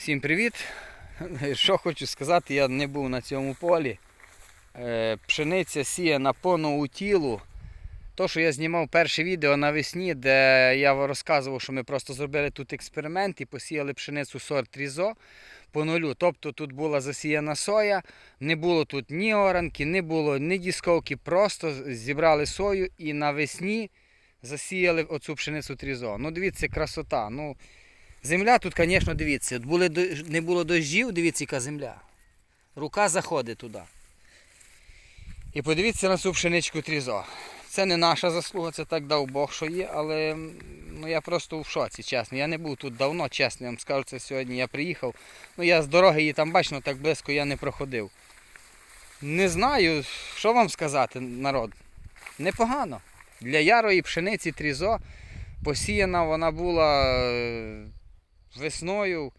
Всім привіт! Що хочу сказати, я не був на цьому полі. Е, Пшениця сіяна по новутілу. То, що я знімав перше відео навесні, де я розказував, що ми просто зробили тут експеримент і посіяли пшеницю сорт Різо по нулю. Тобто тут була засіяна соя, не було тут ні оранки, не було ні дісковки, просто зібрали сою і навесні засіяли оцю пшеницю Трізо. Ну, дивіться, красота. Ну, Земля тут, звісно, дивіться, були, не було дощів, дивіться, яка земля. Рука заходить туди. І подивіться на цю пшеничку трізо. Це не наша заслуга, це так дав Бог, що є, але ну, я просто в шоці, чесно. Я не був тут давно, чесно, я вам скажу, це сьогодні я приїхав. Ну я з дороги її там бачно, так близько я не проходив. Не знаю, що вам сказати, народ. Непогано. Для ярої пшениці трізо посіяна вона була е, весною.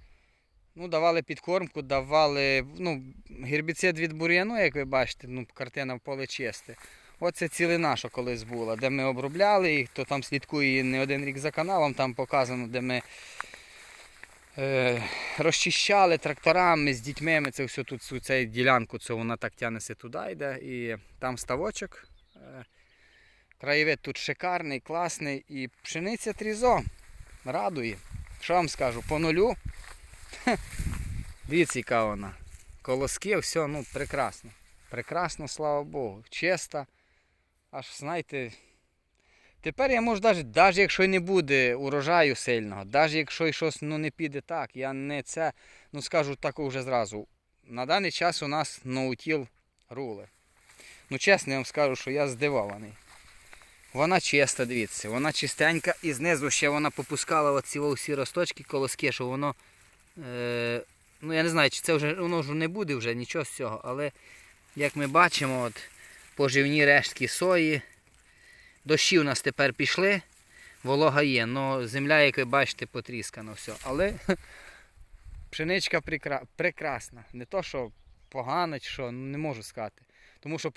Ну, давали підкормку, давали ну, гербіцид від бур'яну, як ви бачите, ну, картина в поле чисте. Оце цілина, що колись була, де ми обробляли, і хто там слідкує не один рік за каналом, там показано, де ми е, розчищали тракторами з дітьми. Ми це все тут цю ділянку, це вона так тягнеться туди йде. І там ставочок. Е, краєвид тут шикарний, класний. І пшениця трізо радує. Що вам скажу, по нулю. Дивіться, яка вона. Колоски, все, ну, прекрасно. Прекрасно, слава Богу. Чиста. Аж, знаєте, тепер я можу навіть, навіть якщо не буде урожаю сильного, навіть якщо щось ну, не піде так, я не це, ну скажу так вже зразу. На даний час у нас ноутіл руле. Ну, чесно, я вам скажу, що я здивований. Вона чиста, дивіться, вона чистенька і знизу ще вона попускала оці всі росточки, колоски, що воно. Е, ну я не знаю, чи це вже воно ж не буде вже нічого з цього, але як ми бачимо, от поживні рештки сої. Дощі у нас тепер пішли, волога є, але земля, як ви бачите, потріскана все. Але пшеничка прекра... прекрасна. Не то, що погана, чи що, ну, не можу сказати. Тому що